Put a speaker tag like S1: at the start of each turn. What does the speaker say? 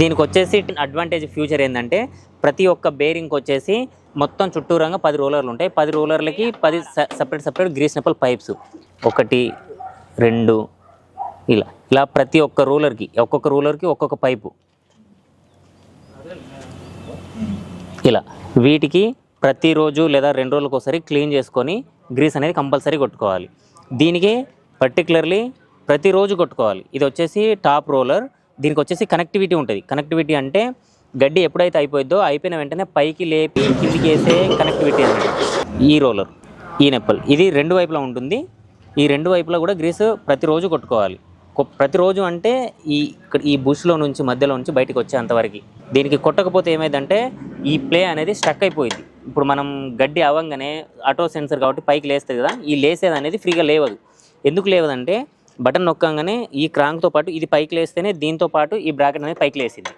S1: దీనికి వచ్చేసి advantage future ఏంటంటే ప్రతి ఒక్క బేరింగ్ వచ్చేసి మొత్తం చుట్టూరంగా పది రోలర్లు ఉంటాయి. పది రోలర్లకి పది separate separate grease nipple pipes ఒకటి రెండు ఇలా. ఇలా ప్రతి ఒక్క రూలర్కి ఒక్కొక్క రూలర్కి ఒక్కొక్క పైపు ఇలా. వీటికి ప్రతిరోజు లేదా రెండు రోజులకు ఒకసారి క్లీన్ చేసుకొని గ్రీస్ అనేది కంపల్సరీ కొట్టుకోవాలి. దీనికి పర్టికులర్లీ ప్రతిరోజు కొట్టుకోవాలి. ఇది వచ్చేసి టాప్ రోలర్ దీనికి వచ్చేసి కనెక్టివిటీ ఉంటుంది. కనెక్టివిటీ అంటే గడ్డి ఎప్పుడైతే అయిపోయిద్దో అయిపోయిన వెంటనే పైకి లేపి కిందికి వేసే కనెక్టివిటీ అనేది ఈ రోలర్ ఈ నెప్పల్. ఇది రెండు వైపులా ఉంటుంది. ఈ రెండు వైపులా కూడా గ్రీస్ ప్రతిరోజు కొట్టుకోవాలి. ప్రతిరోజు అంటే ఈ ఇక్కడ ఈ బుష్లో నుంచి మధ్యలో నుంచి బయటకు వచ్చేంతవరకు దీనికి కొట్టకపోతే ఏమైందంటే ఈ ప్లే అనేది స్టక్ అయిపోయింది. ఇప్పుడు మనం గడ్డి అవ్వంగానే ఆటో సెన్సర్ కాబట్టి పైకి లేస్తుంది కదా ఈ లేసేది అనేది ఫ్రీగా లేవదు. ఎందుకు లేవదంటే బటన్ నొక్కంగానే ఈ క్రాంక్తో పాటు ఇది పైకి లేస్తేనే దీంతో పాటు ఈ బ్రాకెట్ అనేది పైకి లేసింది.